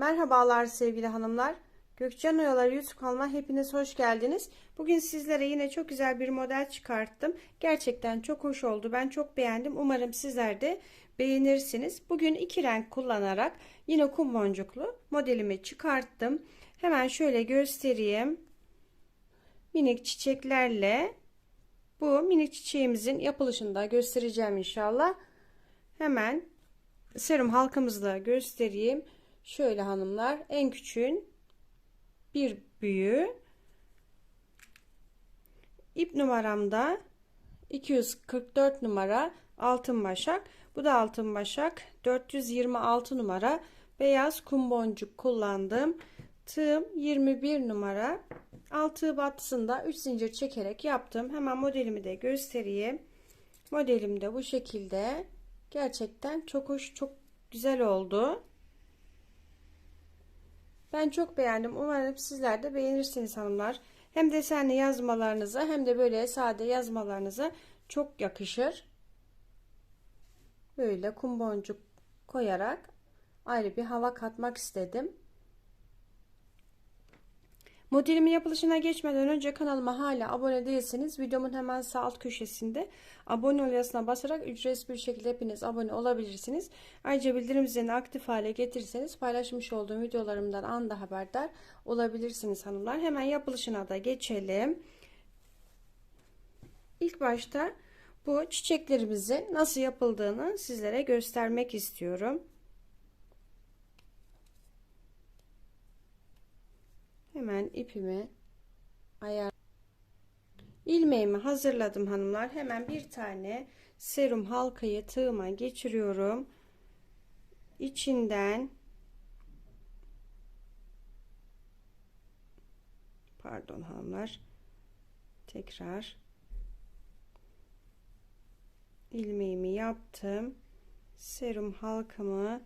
Merhabalar sevgili hanımlar. Gökçen Oyalar YouTube kanalıma hepiniz hoş geldiniz. Bugün sizlere yine çok güzel bir model çıkarttım. Gerçekten çok hoş oldu. Ben çok beğendim. Umarım sizler de beğenirsiniz. Bugün iki renk kullanarak yine kum boncuklu modelimi çıkarttım. Hemen şöyle göstereyim. Minik çiçeklerle bu minik çiçeğimizin yapılışını da göstereceğim inşallah. Hemen serum halkamızla göstereyim. Şöyle hanımlar en küçüğün bir büyüğü. İp numaramda 244 numara altın başak. Bu da altın başak. 426 numara beyaz kum boncuk kullandım tığım 21 numara. Altı battısında 3 zincir çekerek yaptım. Hemen modelimi de göstereyim. Modelim de bu şekilde. Gerçekten çok hoş çok güzel oldu ben çok beğendim. Umarım sizler de beğenirsiniz hanımlar. Hem desenli yazmalarınıza hem de böyle sade yazmalarınıza çok yakışır. Böyle kum boncuk koyarak ayrı bir hava katmak istedim. Modelimin yapılışına geçmeden önce kanalıma hala abone değilseniz videomun hemen sağ alt köşesinde abone ol yazısına basarak ücretsiz bir şekilde hepiniz abone olabilirsiniz. Ayrıca bildirim zilini aktif hale getirirseniz paylaşmış olduğum videolarımdan anda haberdar olabilirsiniz hanımlar. Hemen yapılışına da geçelim. İlk başta bu çiçeklerimizin nasıl yapıldığını sizlere göstermek istiyorum. Hemen ipimi ayar ilmeğimi hazırladım hanımlar. Hemen bir tane serum halkayı tığıma geçiriyorum. İçinden pardon hanımlar tekrar ilmeğimi yaptım. Serum halkamı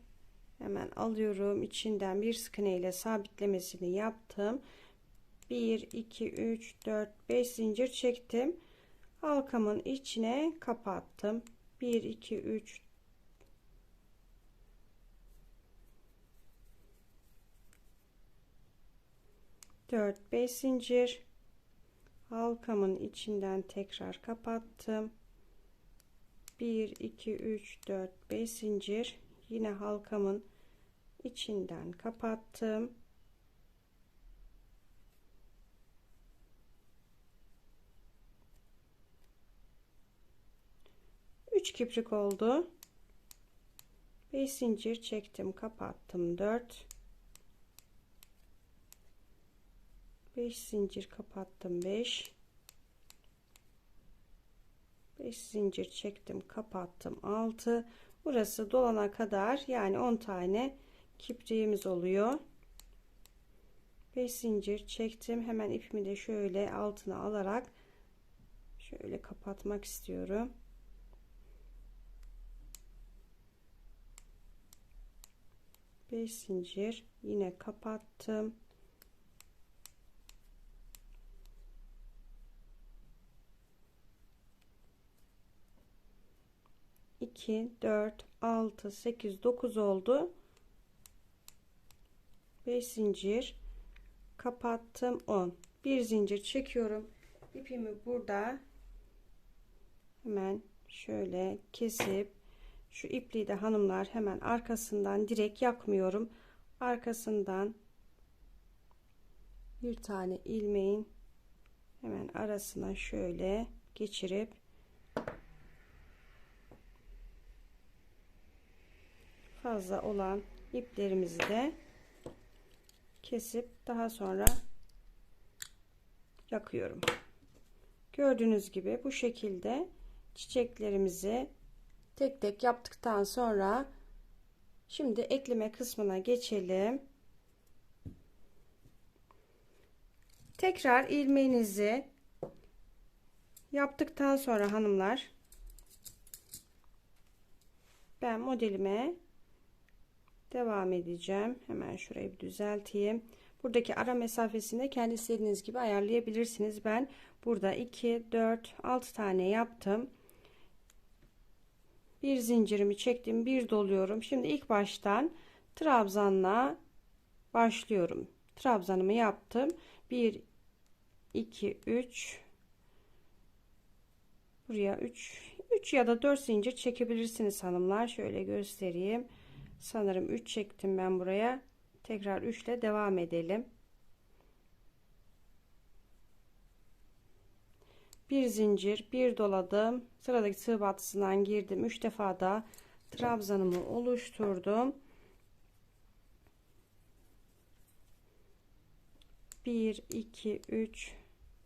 Hemen alıyorum. içinden bir sık ile sabitlemesini yaptım. 1, 2, 3, 4, 5 zincir çektim. Halkamın içine kapattım. 1, 2, 3, 4, 5 zincir. Halkamın içinden tekrar kapattım. 1, 2, 3, 4, 5 zincir yine halkamın içinden kapattım. Üç kiprik oldu. 5 zincir çektim, kapattım. 4 5 zincir kapattım. 5 5 zincir çektim, kapattım. 6 Burası dolana kadar yani 10 tane kipriğimiz oluyor. 5 zincir çektim. Hemen ipimi de şöyle altına alarak şöyle kapatmak istiyorum. Beş zincir yine kapattım. 2 4 6 8 9 oldu. 5 zincir. Kapattım 10 bir zincir çekiyorum. İpimi burada hemen şöyle kesip şu ipliği de hanımlar hemen arkasından direkt yakmıyorum. Arkasından bir tane ilmeğin hemen arasına şöyle geçirip fazla olan iplerimizi de kesip daha sonra yakıyorum. Gördüğünüz gibi bu şekilde çiçeklerimizi tek tek yaptıktan sonra şimdi ekleme kısmına geçelim. Tekrar ilmeğinizi yaptıktan sonra hanımlar ben modelime devam edeceğim. Hemen şurayı bir düzelteyim. Buradaki ara mesafesini kendi istediğiniz gibi ayarlayabilirsiniz. Ben burada 2, 4, 6 tane yaptım. Bir zincirimi çektim. Bir doluyorum. Şimdi ilk baştan trabzanla başlıyorum. Trabzanımı yaptım. 1 2 3 Buraya 3 3 ya da 4 zincir çekebilirsiniz hanımlar. Şöyle göstereyim. Sanırım 3 çektim ben buraya. Tekrar 3 ile devam edelim. Bir zincir, bir doladım. Sıradaki tığ batısından girdim. 3 defa da trabzanımı oluşturdum. 1 2 3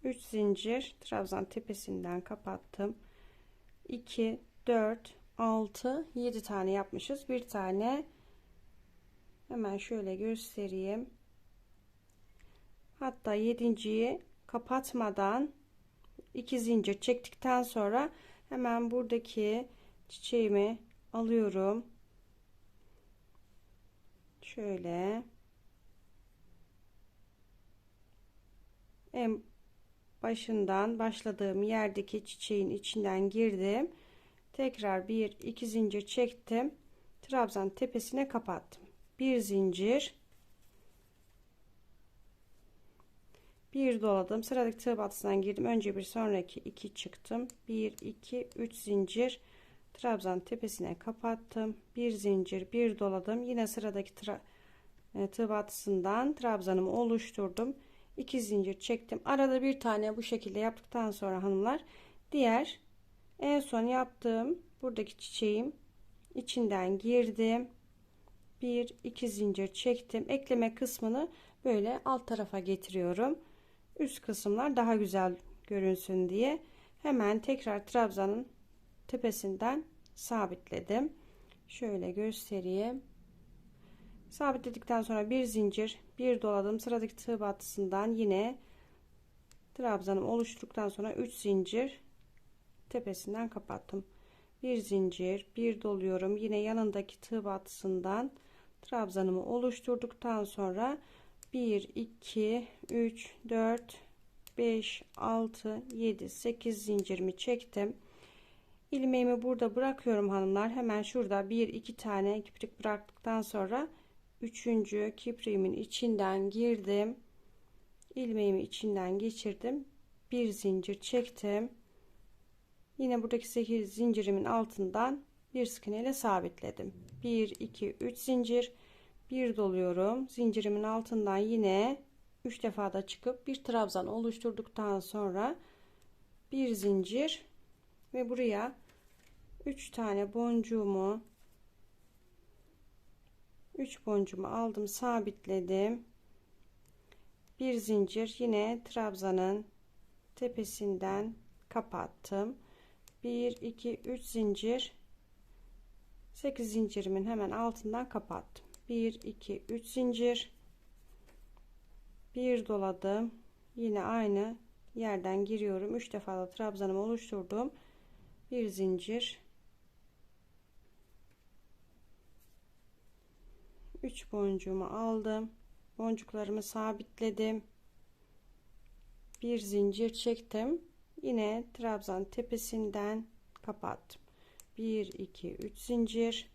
3 zincir trabzan tepesinden kapattım 2 4 6 7 tane yapmışız. Bir tane hemen şöyle göstereyim. Hatta yedinciyi kapatmadan 2 zincir çektikten sonra hemen buradaki çiçeğimi alıyorum. Şöyle. En başından başladığım yerdeki çiçeğin içinden girdim. Tekrar bir iki zincir çektim. Trabzan tepesine kapattım. Bir zincir. Bir doladım. Sıradaki tığ batısından girdim. Önce bir sonraki iki çıktım. Bir iki üç zincir. Trabzan tepesine kapattım. Bir zincir, bir doladım. Yine sıradaki e, tığ batısından trabzanımı oluşturdum. 2 zincir çektim. Arada bir tane bu şekilde yaptıktan sonra hanımlar diğer en son yaptığım buradaki çiçeğim içinden girdim. 1 2 zincir çektim. Ekleme kısmını böyle alt tarafa getiriyorum. Üst kısımlar daha güzel görünsün diye hemen tekrar trabzanın tepesinden sabitledim. Şöyle göstereyim. Sabitledikten sonra bir zincir, bir doladım. Sıradaki tığ battısından yine trabzanım oluşturduktan sonra 3 zincir tepesinden kapattım. Bir zincir, bir doluyorum. Yine yanındaki tığ battısından trabzanımı oluşturduktan sonra 1 2 3 4 5 6 7 8 zincirimi çektim. ilmeğimi burada bırakıyorum hanımlar. Hemen şurada bir iki tane kiprik bıraktıktan sonra üçüncü kipriğimin içinden girdim ilmeğimi içinden geçirdim bir zincir çektim yine buradaki 8 zincirimin altından bir sık ile sabitledim. 1 2 3 zincir. Bir doluyorum. Zincirimin altından yine 3 defa da çıkıp bir trabzan oluşturduktan sonra bir zincir ve buraya 3 tane boncuğumu 3 boncuğumu aldım sabitledim. Bir zincir yine trabzanın tepesinden kapattım 1 2 3 zincir. 8 zincirimin hemen altından kapattım. 1 2 3 zincir. Bir doladım. Yine aynı yerden giriyorum. 3 defa da trabzanımı oluşturdum. Bir zincir. 3 boncuğumu aldım. Boncuklarımı sabitledim. Bir zincir çektim yine trabzan tepesinden kapattım. 1 2 3 zincir.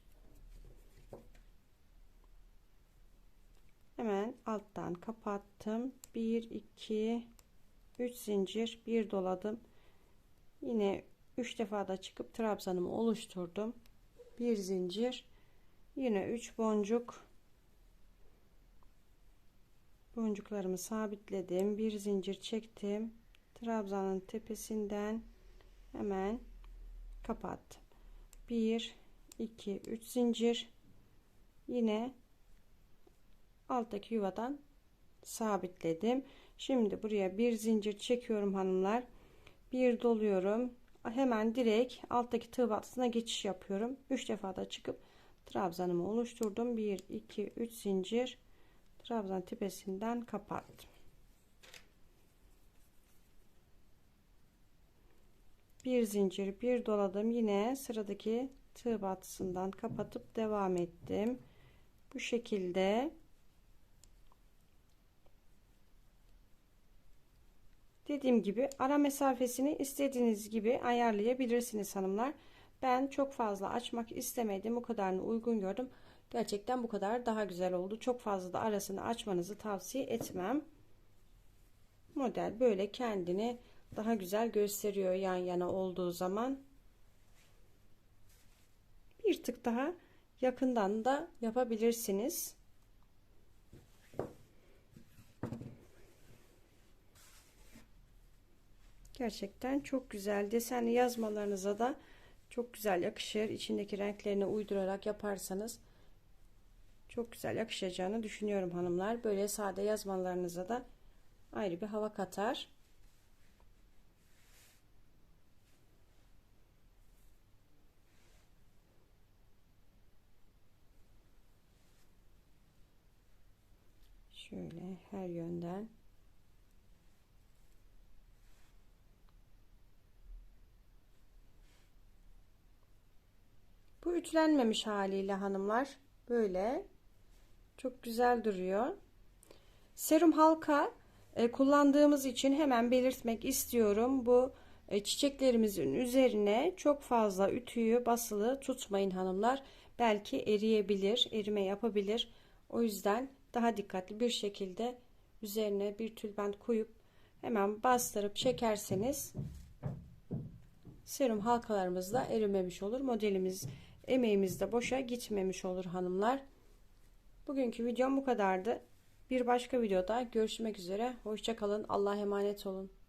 Hemen alttan kapattım. 1 2 3 zincir. Bir doladım. Yine 3 defa da çıkıp trabzanımı oluşturdum. Bir zincir. Yine 3 boncuk. Boncuklarımı sabitledim. Bir zincir çektim trabzanın tepesinden hemen kapattım 1 2 3 zincir. Yine alttaki yuvadan sabitledim. Şimdi buraya bir zincir çekiyorum hanımlar. Bir doluyorum. Hemen direkt alttaki tığ battısına geçiş yapıyorum. 3 defa da çıkıp trabzanımı oluşturdum. 1 2 3 zincir. Trabzan tepesinden kapattım. Bir zincir bir doladım yine sıradaki tığ batısından kapatıp devam ettim. Bu şekilde dediğim gibi ara mesafesini istediğiniz gibi ayarlayabilirsiniz hanımlar. Ben çok fazla açmak istemedim. O kadarını uygun gördüm. Gerçekten bu kadar daha güzel oldu. Çok fazla da arasını açmanızı tavsiye etmem. Model böyle kendini daha güzel gösteriyor yan yana olduğu zaman. Bir tık daha yakından da yapabilirsiniz. Gerçekten çok güzel. Desenli yazmalarınıza da çok güzel yakışır. İçindeki renklerini uydurarak yaparsanız çok güzel yakışacağını düşünüyorum hanımlar. Böyle sade yazmalarınıza da ayrı bir hava katar. Şöyle her yönden Bu ütülenmemiş haliyle hanımlar böyle çok güzel duruyor. Serum halka e, kullandığımız için hemen belirtmek istiyorum. Bu e, çiçeklerimizin üzerine çok fazla ütüyü basılı tutmayın hanımlar. Belki eriyebilir, erime yapabilir. O yüzden daha dikkatli bir şekilde üzerine bir tülbent koyup hemen bastırıp çekerseniz serum halkalarımız da erimemiş olur. Modelimiz emeğimiz de boşa gitmemiş olur hanımlar. Bugünkü videom bu kadardı. Bir başka videoda görüşmek üzere. Hoşçakalın. Allah'a emanet olun.